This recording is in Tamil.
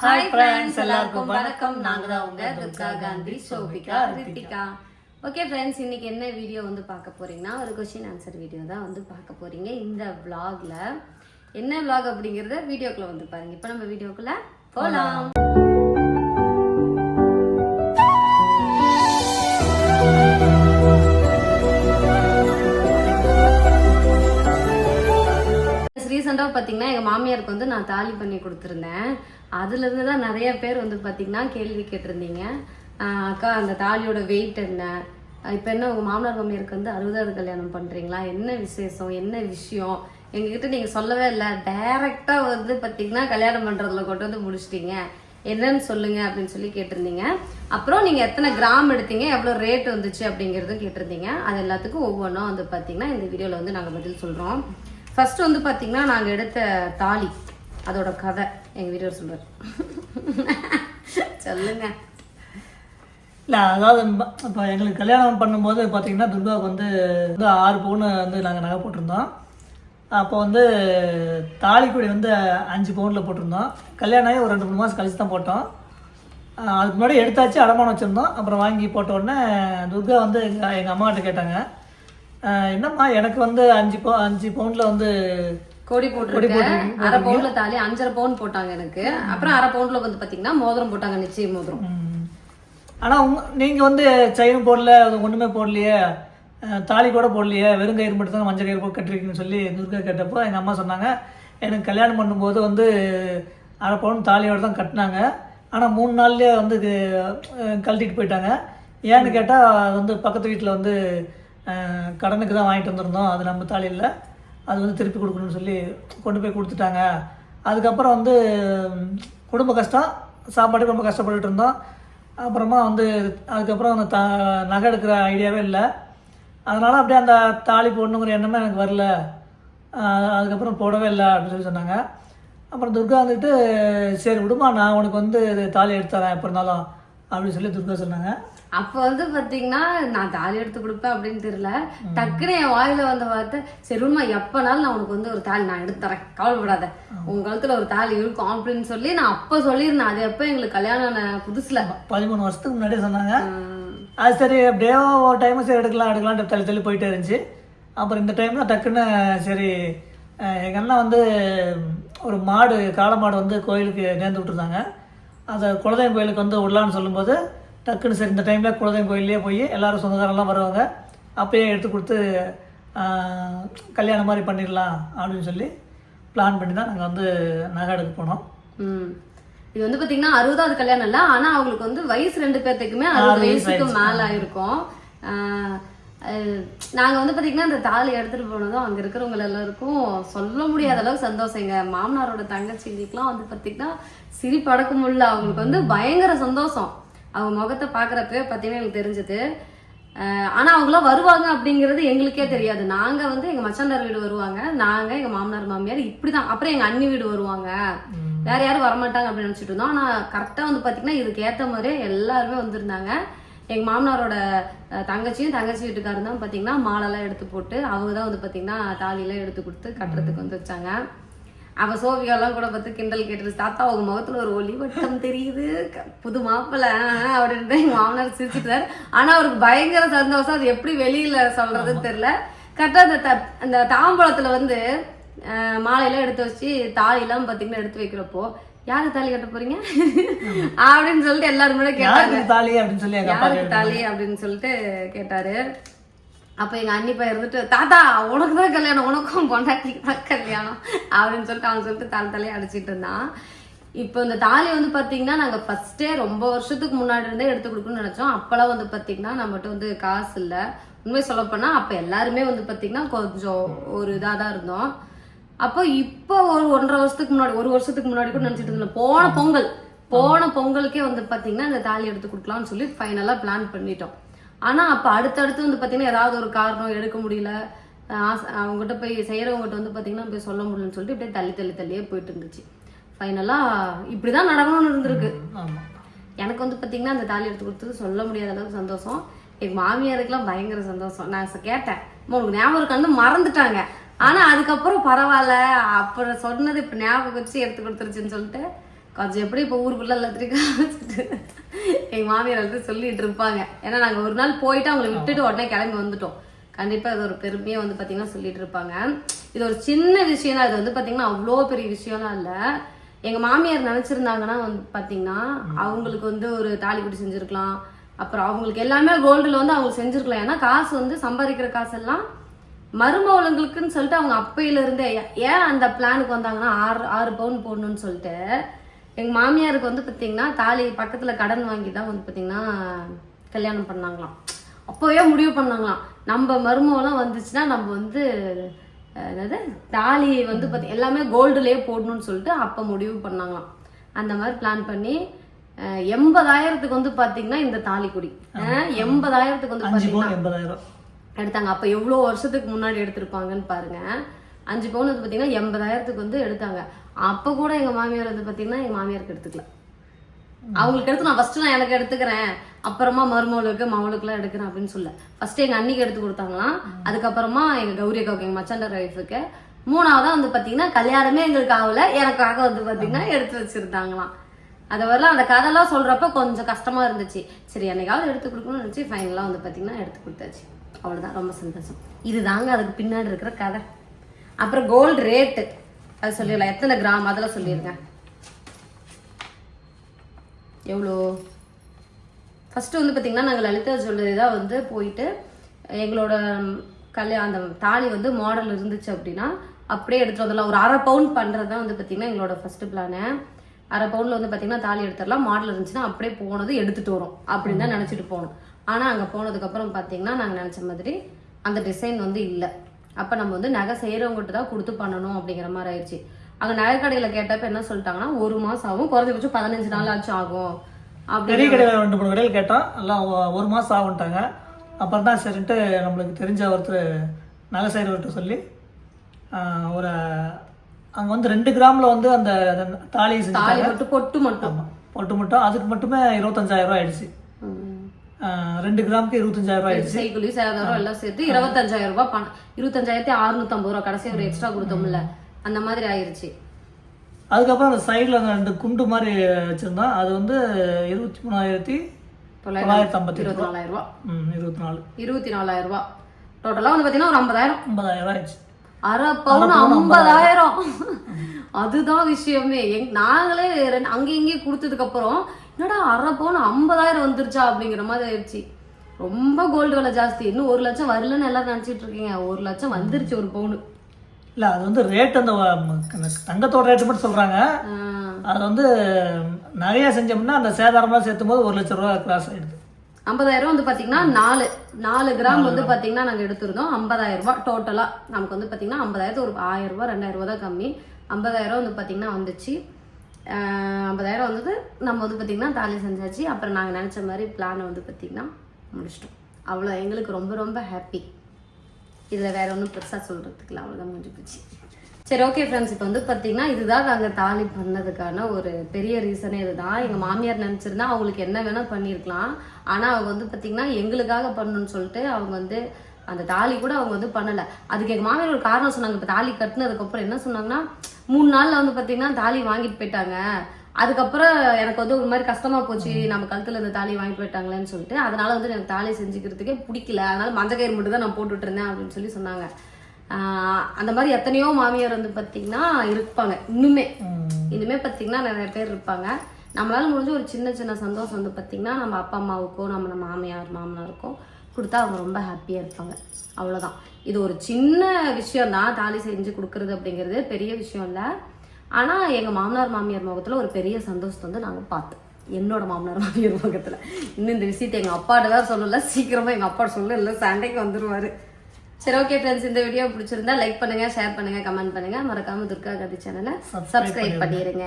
ஹாய் ஃப்ரெண்ட்ஸ் எல்லாருக்கும் வணக்கம். நாங்க தான் உங்க துர்கா காந்தி சோபிகா ரித்திகா. ஓகே ஃப்ரெண்ட்ஸ் இன்னைக்கு என்ன வீடியோ வந்து பார்க்க போறீங்கன்னா ஒரு கொஸ்டின் ஆன்சர் வீடியோ தான் வந்து பார்க்க போறீங்க. இந்த vlogல என்ன vlog அப்படிங்கறத வீடியோக்குள்ள வந்து பாருங்க. இப்போ நம்ம வீடியோக்குள்ள போலாம். ரீசெண்டாக பார்த்தீங்கன்னா எங்கள் மாமியாருக்கு வந்து நான் தாலி பண்ணி கொடுத்துருந்தேன். அதுலேருந்து தான் நிறைய பேர் வந்து பார்த்தீங்கன்னா கேள்வி கேட்டிருந்தீங்க. அக்கா அந்த தாலியோட வெயிட் என்ன? இப்போ என்ன உங்கள் மாமனார் மாமியாருக்கு வந்து அறுபதாவது கல்யாணம் பண்ணுறீங்களா என்ன விசேஷம்? என்ன விஷயம்? எங்ககிட்ட நீங்கள் சொல்லவே இல்லை. டைரெக்டாக வந்து பார்த்தீங்கன்னா கல்யாணம் பண்ணுறதுல கொண்டு வந்து முடிச்சிட்டிங்க. என்னன்னு சொல்லுங்க அப்படின்னு சொல்லி கேட்டிருந்தீங்க. அப்புறம் நீங்கள் எத்தனை கிராம் எடுத்தீங்க? எவ்வளோ ரேட் வந்துச்சு அப்படிங்கிறதும் கேட்டிருந்தீங்க. அது எல்லாத்துக்கும் ஒவ்வொன்றும் வந்து பார்த்தீங்கன்னா இந்த வீடியோவில் வந்து நாங்கள் பதில் சொல்கிறோம் ஃபர்ஸ்ட் வந்து பாத்தீங்கன்னா நாங்கள் எடுத்த தாலி. அதோட கதை எங்கள் வீடியோ சொல்வார் சொல்லுங்க. இல்லை அதாவது இப்போ எங்களுக்கு கல்யாணம் பண்ணும்போது பார்த்தீங்கன்னா துர்காவுக்கு வந்து வந்து ஆறு பவுன் வந்து நாங்கள் நகை போட்டிருந்தோம். அப்போ வந்து தாலிக்குடி வந்து அஞ்சு பவுனில் போட்டிருந்தோம். கல்யாணம் ஆகி ஒரு ரெண்டு மூணு மாதம் கழிச்சு தான் போட்டோம் அதுக்கு முன்னாடி எடுத்தாச்சு அடமானம் வச்சுருந்தோம். அப்புறம் வாங்கி போட்ட உடனே துர்கா வந்து எங்கள் எங்கள் கேட்டாங்க. என்னம்மா எனக்கு வந்து அஞ்சு பவு அஞ்சு பவுனில் வந்து கோடி போட்டிருக்கேன் அரை பவுன்ல தாலி அஞ்சரை பவுன் போட்டாங்க எனக்கு. அப்புறம் அரை பவுன்ல வந்து பாத்தீங்கன்னா மோதிரம் போட்டாங்க நிச்சய மோதிரம். ஆனால் உங்க நீங்கள் வந்து செயின் போடல ஒன்றுமே போடலையே. தாலி கூட போடலையே. வெறும் கயிறு மட்டும் தான் மஞ்சள் கயிறு போட்டு கட்டிருக்கீங்கன்னு சொல்லி துர்கா கேட்டப்போ எங்கள் அம்மா சொன்னாங்க எனக்கு கல்யாணம் பண்ணும்போது வந்து அரை பவுன் தாலியோடு தான் கட்டினாங்க. ஆனால் மூணு நாள்லேயே வந்து கழட்டிட்டு போயிட்டாங்க. ஏன்னு கேட்டால் வந்து பக்கத்து வீட்டில் வந்து கடனுக்கு தான் வாங்கிட்டு வந்திருந்தோம். அது நம்ம தாலி இல்லை. அது வந்து திருப்பி கொடுக்கணும்னு சொல்லி கொண்டு போய் கொடுத்துட்டாங்க. அதுக்கப்புறம் வந்து குடும்ப கஷ்டம். சாப்பாட்டுக்கு ரொம்ப கஷ்டப்பட்டுட்டு இருந்தோம். அப்புறமா வந்து அதுக்கப்புறம் அந்த த நகை எடுக்கிற ஐடியாவே இல்லை. அதனால் அப்படியே அந்த தாலி போடணுங்கிற எண்ணமே எனக்கு வரல. அதுக்கப்புறம் போடவே இல்லை அப்படின்னு சொல்லி சொன்னாங்க. அப்புறம் துர்கா வந்துட்டு சரி விடுமா நான் உனக்கு வந்து தாலி எடுத்து தரேன் எப்போ இருந்தாலும். அப்படின்னு சொல்லி துர்கா சொன்னாங்க. அப்ப வந்து பாத்தீங்கன்னா நான் தாலி எடுத்து கொடுப்பேன் அப்படின்னு தெரியல. டக்குன்னு என் வாயில வந்த வார்த்தை சரிம்மா எப்பனாலும் நான் உனக்கு வந்து ஒரு தாலி நான் எடுத்து தரேன். கவலைப்படாத. உங்க கழுத்துல ஒரு தாலி இருக்கும் அப்படின்னு சொல்லி நான் அப்ப சொல்லியிருந்தேன். அது எப்ப எங்களுக்கு கல்யாணம் புதுசுல. பதிமூணு வருஷத்துக்கு முன்னாடியே சொன்னாங்க. அது சரி அப்படியே ஒரு டைம் சரி எடுக்கலாம் எடுக்கலாம்னு தள்ளி தள்ளி போயிட்டே இருந்துச்சு. அப்புறம் இந்த டைமில் டக்குன்னு சரி எங்கள் அண்ணன் வந்து ஒரு மாடு காளை மாடு வந்து கோயிலுக்கு நேர்ந்து விட்டுருந்தாங்க. அதை குலதெய்வம் கோயிலுக்கு வந்து விடலான்னு சொல்லும்போது டக்குன்னு சரி இந்த டைமில் குலதெய்வம் கோயிலே போய் எல்லாரும் சொந்தக்காரெல்லாம் வருவாங்க. அப்பயே எடுத்து கொடுத்து கல்யாணம் மாதிரி பண்ணிடலாம் அப்படின்னு சொல்லி பிளான் பண்ணி தான் நாங்கள் வந்து நகை எடுக்க போனோம். இது வந்து பாத்தீங்கன்னா அறுபதாவது கல்யாணம் இல்ல ஆனா அவங்களுக்கு வந்து வயசு ரெண்டு பேர்த்துக்குமே அறுபது வயசுக்கு மேல ஆயிருக்கும். ஆஹ், அஹ், நாங்க வந்து பாத்தீங்கன்னா இந்த தாலி எடுத்துட்டு போனதும் அங்க இருக்கிறவங்க எல்லாருக்கும் சொல்ல முடியாத அளவுக்கு சந்தோஷம் எங்க மாமனாரோட தங்கச்சிங்களுக்குலாம் வந்து பாத்தீங்கன்னா சிரிப்பு அடக்க முடியல. அவங்களுக்கு வந்து பயங்கர சந்தோஷம். அவங்க முகத்தை பாக்குறப்பவே பாத்தீங்கன்னா எனக்கு தெரிஞ்சது. ஆஹ் ஆனா அவங்களாம் வருவாங்க அப்படிங்கிறது எங்களுக்கே தெரியாது. நாங்க வந்து எங்க மச்சாண்டார் வீடு வருவாங்க. நாங்க எங்க மாமனார் மாமியார் இப்படிதான். அப்புறம் எங்க அண்ணி வீடு வருவாங்க. வேற யாரும் வரமாட்டாங்க அப்படின்னு நினைச்சிட்டு இருந்தோம். ஆனா கரெக்டா வந்து பாத்தீங்கன்னா இதுக்கு ஏத்த மாதிரியே எல்லாருமே வந்திருந்தாங்க. எங்க மாமனாரோட தங்கச்சியும் தங்கச்சி வீட்டுக்காரரும் தான் பாத்தீங்கன்னா மாலைலாம் எடுத்து போட்டு அவங்க தான் வந்து பாத்தீங்கன்னா தாலியெல்லாம் எடுத்து கொடுத்து கட்டுறதுக்கு வந்து வச்சாங்க. அவ சோபியாலாம் கூட பார்த்து கிண்டல் கேட்டு தாத்தா உங்க முகத்துல ஒரு ஒளி வட்டம் தெரியுது. புது மாப்பிள்ளை அப்படின்னு எங்க மாமனார் சிரிச்சுட்டாரு ஆனா அவருக்கு பயங்கர சந்தோஷம். அது எப்படி வெளியில சொல்றதுன்னு தெரியல. கரெக்டா அந்த த- அந்த தாம்பழத்துல வந்து மாலையெல்லாம் எடுத்து வச்சு தாலியெல்லாம் பாத்தீங்கன்னா எடுத்து வைக்கிறப்போ யாரு தாலி கட்ட போறீங்க? அப்படின்னு சொல்லிட்டு எல்லாரும் கூட யாருக்கு தாலி அப்படின்னு சொல்லி எங்கள் அப்பா யாருக்கு தாலி அப்படின்னு சொல்லிட்டு கேட்டாரு. அப்ப எங்க அண்ணி பையன் இருந்துட்டு தாத்தா உனக்கு தான் கல்யாணம் உனக்கும் பொண்டாட்டிக்கு தான் கல்யாணம். அப்படின்னு சொல்லிட்டு அவன் சொல்லிட்டு தலை தலையை அடிச்சிட்டு இருந்தான். இப்போ இந்த தாலி வந்து பாத்தீங்கன்னா நாங்க ஃபர்ஸ்டே ரொம்ப வருஷத்துக்கு முன்னாடி இருந்தே எடுத்து கொடுக்கணும்னு நினைச்சோம். அப்பெல்லாம் வந்து பாத்தீங்கன்னா நம்மகிட்ட வந்து காசு இல்ல. உண்மை சொல்ல போனா அப்ப எல்லாருமே வந்து பாத்தீங்கன்னா கொஞ்சம் ஒரு இதா தான் இருந்தோம். அப்போ இப்போ ஒரு ஒன்றரை வருஷத்துக்கு முன்னாடி ஒரு வருஷத்துக்கு முன்னாடி கூட நினைச்சிட்டு இருந்தோம் போன பொங்கல் போன பொங்கலுக்கே வந்து பாத்தீங்கன்னா இந்த தாலி எடுத்து கொடுக்கலாம்னு சொல்லி ஃபைனலா பிளான் பண்ணிட்டோம். ஆனா அப்ப அடுத்தடுத்து வந்து பாத்தீங்கன்னா ஏதாவது ஒரு காரணம் எடுக்க முடியல. அவங்ககிட்ட போய் செய்யறவங்ககிட்ட வந்து பாத்தீங்கன்னா போய் சொல்ல முடியலன்னு சொல்லிட்டு இப்படியே தள்ளி தள்ளி தள்ளியே போயிட்டு இருந்துச்சு. ஃபைனலா இப்படிதான் நடக்கணும்னு இருந்திருக்கு. எனக்கு வந்து பாத்தீங்கன்னா அந்த தாலி எடுத்து கொடுத்தது சொல்ல முடியாத அளவுக்கு சந்தோஷம். எங்க மாமியாருக்குலாம் பயங்கர சந்தோஷம். நான் கேட்டேன். "அம்மா, உனக்கு ஞாபகம் இருக்கான்னு மறந்துட்டாங்க. ஆனா அதுக்கப்புறம் பரவாயில்ல. அப்புறம் சொன்னது இப்ப ஞாபகம் வச்சு எடுத்து கொடுத்துருச்சுன்னு சொல்லிட்டு கொஞ்சம் எப்படி இப்போ ஊருக்குள்ள எல்லாத்திரிக்கும் காமிச்சிட்டு எங்கள் மாமியார் வந்து சொல்லிட்டு இருப்பாங்க. ஏன்னா நாங்கள் ஒரு நாள் போயிட்டு அவங்களை விட்டுட்டு உடனே கிளம்பி வந்துட்டோம். கண்டிப்பாக இது ஒரு பெருமையாக வந்து பார்த்தீங்கன்னா சொல்லிட்டு இருப்பாங்க. இது ஒரு சின்ன விஷயம் தான் இது வந்து பார்த்தீங்கன்னா அவ்வளோ பெரிய விஷயம்லாம் இல்லை. எங்கள் மாமியார் நினச்சிருந்தாங்கன்னா வந்து பார்த்தீங்கன்னா அவங்களுக்கு வந்து ஒரு தாலி குடி செஞ்சுருக்கலாம். அப்புறம் அவங்களுக்கு எல்லாமே கோல்டில் வந்து அவங்க செஞ்சுருக்கலாம். ஏன்னா காசு வந்து சம்பாதிக்கிற காசெல்லாம் மருமவளுங்களுக்குன்னு சொல்லிட்டு அவங்க அப்பையில இருந்தே ஏ- ஏன் அந்த பிளானுக்கு வந்தாங்கன்னா ஆறு ஆறு பவுன் போடணும்னு சொல்லிட்டு? எங்க மாமியாருக்கு வந்து பாத்தீங்கன்னா தாலி பக்கத்துல கடன் வாங்கி தான் வந்து பாத்தீங்கன்னா கல்யாணம் பண்ணாங்களாம். அப்போவே முடிவு பண்ணாங்களாம். நம்ம மருமவெல்லாம் வந்துச்சுன்னா நம்ம வந்து என்னது தாலி வந்து பாத்தி எல்லாமே கோல்டுலயே போடணும்னு சொல்லிட்டு அப்ப முடிவு பண்ணாங்களாம். அந்த மாதிரி பிளான் பண்ணி எண்பதாயிரத்துக்கு வந்து பாத்தீங்கன்னா இந்த தாலி குடி. எண்பதாயிரத்துக்கு வந்து எண்பதாயிரம். எடுத்தாங்க. அப்போ எவ்வளோ வருஷத்துக்கு முன்னாடி எடுத்திருப்பாங்கன்னு பாருங்க. அஞ்சு பவுன் வந்து பார்த்தீங்கன்னா எண்பதாயிரத்துக்கு வந்து எடுத்தாங்க. அப்போ கூட எங்கள் மாமியார் வந்து பார்த்தீங்கன்னா எங்கள் மாமியாருக்கு எடுத்துக்கல. அவங்களுக்கு எடுத்து நான் ஃபஸ்ட்டு நான் எனக்கு எடுத்துக்கிறேன். அப்புறமா மருமகளுக்கு மவளுக்குலாம் எடுக்கிறேன் அப்படின்னு சொல்ல ஃபஸ்ட்டு எங்கள் அண்ணிக்கு எடுத்து கொடுத்தாங்களாம். அதுக்கப்புறமா எங்கள் கௌரி அக்காவுக்கு எங்கள் மச்சாண்டர் ஒய்ஃபுக்கு மூணாவதாக வந்து பார்த்தீங்கன்னா கல்யாணமே எங்களுக்கு ஆகல. எனக்காக வந்து பார்த்தீங்கன்னா எடுத்து வச்சிருந்தாங்களாம். அதை வரலாம். அந்த கதைலாம் சொல்கிறப்ப கொஞ்சம் கஷ்டமாக இருந்துச்சு. சரி என்னைக்காவது எடுத்து கொடுக்கணும்னு நினச்சி ஃபைனலாக வந்து பார்த்தீங்கன்னா எடுத்து கொடுத்தாச்சு. அவ்வளோதான் ரொம்ப சந்தோஷம். இதுதாங்க அதுக்கு பின்னாடி இருக்கிற கதை. அப்புறம் கோல்டு ரேட்டு அது சொல்லிடலாம். எத்தனை கிராம் அதெல்லாம் சொல்லியிருக்கேன் எவ்வளோ? ஃபஸ்ட்டு வந்து பார்த்தீங்கன்னா நாங்கள் லலிதா ஜுவல்லரி தான் வந்து போயிட்டு எங்களோட கல்யாணம் அந்த தாலி வந்து மாடல் இருந்துச்சு அப்படின்னா அப்படியே எடுத்துகிட்டு வந்துடலாம். ஒரு அரை பவுன் பண்ணுறது தான் வந்து பார்த்தீங்கன்னா எங்களோட ஃபஸ்ட்டு பிளானு அரை பவுனில் வந்து பார்த்தீங்கன்னா தாலி எடுத்துடலாம். மாடல் இருந்துச்சுன்னா அப்படியே போனது எடுத்துகிட்டு வரும். அப்படின்னு தான் நினச்சிட்டு போனோம். ஆனால் அங்கே போனதுக்கப்புறம் பார்த்தீங்கன்னா நாங்கள் நினச்ச மாதிரி அந்த டிசைன் வந்து இல்லை. அப்போ நம்ம வந்து நகை செய்கிறவங்ககிட்ட தான் கொடுத்து பண்ணணும் அப்படிங்கிற மாதிரி ஆயிடுச்சு. அங்கே நகை கடையில் கேட்டப்ப என்ன சொல்லிட்டாங்கன்னா ஒரு மாதம் ஆகும் குறைஞ்சபட்சம் பதினஞ்சு நாள் ஆச்சும் ஆகும். பெரிய கடையில் ரெண்டு மூணு கடையில் கேட்டோம். எல்லாம் ஒரு மாதம் ஆகுன்ட்டாங்க அப்புறம் தான் சரின்ட்டு நம்மளுக்கு தெரிஞ்ச ஒருத்தர் நகை செய்கிறவர்கிட்ட சொல்லி ஒரு அங்கே வந்து ரெண்டு கிராமில் வந்து அந்த தாலி செஞ்சுட்டாங்க. மட்டும் பொட்டு மட்டும். பொட்டு மட்டும். அதுக்கு மட்டுமே இருபத்தஞ்சாயிரம் ரூபாய் ஆயிடுச்சு. ரெண்டு கிராமுக்கு இருபத்தஞ்சாயிரம் ரூபாய் ஆயிடுச்சு. செய்குலி சேதாரம் எல்லாம் சேர்த்து இருபத்தஞ்சாயிரம் ரூபாய் பணம் இருபத்தஞ்சாயிரத்தி அறுநூத்தம்பது ரூபா கடைசி ஒரு எக்ஸ்ட்ரா கொடுத்தோம்ல. அந்த மாதிரி ஆயிருச்சு. அதுக்கப்புறம் அந்த சைடில் அந்த ரெண்டு குண்டு மாதிரி வச்சுருந்தோம். அது வந்து இருபத்தி மூணாயிரத்தி தொள்ளாயிரத்தி ஐம்பத்தி இருபத்தி நாலாயிரம் ரூபாய் ம் இருபத்தி நாலு. இருபத்தி நாலாயிரம் ரூபாய். டோட்டலா வந்து பாத்தீங்கன்னா ஒரு ஐம்பதாயிரம். ஐம்பதாயிரம் ரூபாய் ஆயிடுச்சு அரை பவுன் ஐம்பதாயிரம். அதுதான் விஷயமே. எங் நாங்களே அங்க இங்கேயும் கொடுத்ததுக்கு அப்புறம் என்னடா அரை பவுன் ஐம்பதாயிரம் வந்துருச்சா அப்படிங்கிற மாதிரி ஆயிடுச்சு. ரொம்ப கோல்டு விலை ஜாஸ்தி. இன்னும் ஒரு லட்சம் வரலன்னு எல்லாரும் நினைச்சிட்டு இருக்கீங்க. ஒரு லட்சம் வந்துருச்சு ஒரு பவுனு. இல்லை அது வந்து ரேட் அந்த தங்கத்தோட ரேட்டு மட்டும் சொல்கிறாங்க அது வந்து நிறையா செஞ்சோம்னா அந்த சேதாரமாக சேர்த்தும் போது ஒரு லட்ச ரூபா கிராஸ் ஆயிடுது. ஐம்பதாயிரம் வந்து பாத்தீங்கன்னா நாலு. நாலு கிராம் வந்து பாத்தீங்கன்னா நாங்க எடுத்திருந்தோம். ஐம்பதாயிரம் ரூபாய் டோட்டலா நமக்கு வந்து பாத்தீங்கன்னா ஐம்பதாயிரத்து ஒரு ஆயிரம் ரூபாய் ரெண்டாயிரம் ரூபாய் தான் கம்மி. ஐம்பதாயிரம் வந்து பாத்தீங்கன்னா வந்துச்சு. ஐம்பதாயிரம் வந்தது. நம்ம வந்து பார்த்திங்கன்னா தாலி செஞ்சாச்சு. அப்புறம் நாங்கள் நினச்ச மாதிரி பிளானை வந்து பார்த்திங்கன்னா முடிச்சிட்டோம். அவ்வளோ எங்களுக்கு ரொம்ப ரொம்ப ஹாப்பி இதில் வேறு ஒன்றும் பெருசாக சொல்றதுக்குல அவ்வளோதான் முடிஞ்சு போச்சு. சரி ஓகே ஃப்ரெண்ட்ஸ் இப்போ வந்து பார்த்தீங்கன்னா இதுதான் நாங்கள் தாலி பண்ணதுக்கான ஒரு பெரிய ரீசனே இதுதான். எங்கள் மாமியார் நினச்சிருந்தா அவங்களுக்கு என்ன வேணால் பண்ணியிருக்கலாம் ஆனால் அவங்க வந்து பார்த்திங்கன்னா எங்களுக்காக பண்ணணும்னு சொல்லிட்டு அவங்க வந்து அந்த தாலி கூட அவங்க வந்து பண்ணலை. அதுக்கு எங்கள் மாமியார் ஒரு காரணம் சொன்னாங்க. இப்போ தாலி கட்டினதுக்கப்புறம் என்ன சொன்னாங்கன்னா மூணு நாளில் வந்து பார்த்தீங்கன்னா தாலி வாங்கிட்டு போயிட்டாங்க. அதுக்கப்புறம் எனக்கு வந்து ஒரு மாதிரி கஷ்டமா போச்சு. நம்ம கழுத்துல இந்த தாலி வாங்கிட்டு போயிட்டாங்களேன்னு சொல்லிட்டு அதனால வந்து எனக்கு தாலி செஞ்சுக்கிறதுக்கே பிடிக்கல. அதனால மஞ்சள் கயிறு மட்டும் தான் நான் போட்டுட்டு இருந்தேன் அப்படின்னு சொல்லி சொன்னாங்க. அந்த மாதிரி எத்தனையோ மாமியார் வந்து பார்த்தீங்கன்னா இருப்பாங்க. இன்னுமே. இனிமே பார்த்தீங்கன்னா நிறைய பேர் இருப்பாங்க. நம்மளால முடிஞ்ச ஒரு சின்ன சின்ன சந்தோஷம் வந்து பார்த்தீங்கன்னா நம்ம அப்பா அம்மாவுக்கோ நம்ம நம்ம மாமியார் மாமனாருக்கோ கொடுத்தா அவங்க ரொம்ப ஹாப்பியாக இருப்பாங்க. அவ்வளோதான் இது ஒரு சின்ன விஷயம் தான். தாலி செஞ்சு கொடுக்கறது அப்படிங்கிறது பெரிய விஷயம் இல்லை. ஆனால் எங்கள் மாமனார் மாமியார் முகத்தில் ஒரு பெரிய சந்தோஷத்தை வந்து நாங்கள் பார்த்தோம். என்னோட மாமனார் மாமியார் முகத்தில். இன்னும் இந்த விஷயத்தை எங்கள் அப்பாட்ட வேறு சொல்லல. சீக்கிரமாக எங்கள் அப்பா சொல்ல இல்லை சண்டைக்கு வந்துருவாரு. சரி ஓகே ஃப்ரெண்ட்ஸ் இந்த வீடியோ பிடிச்சிருந்தா லைக் பண்ணுங்க ஷேர் பண்ணுங்க கமெண்ட் பண்ணுங்க. மறக்காம துர்கா கதி சேனலை சப்ஸ்கிரைப் பண்ணிடுங்க.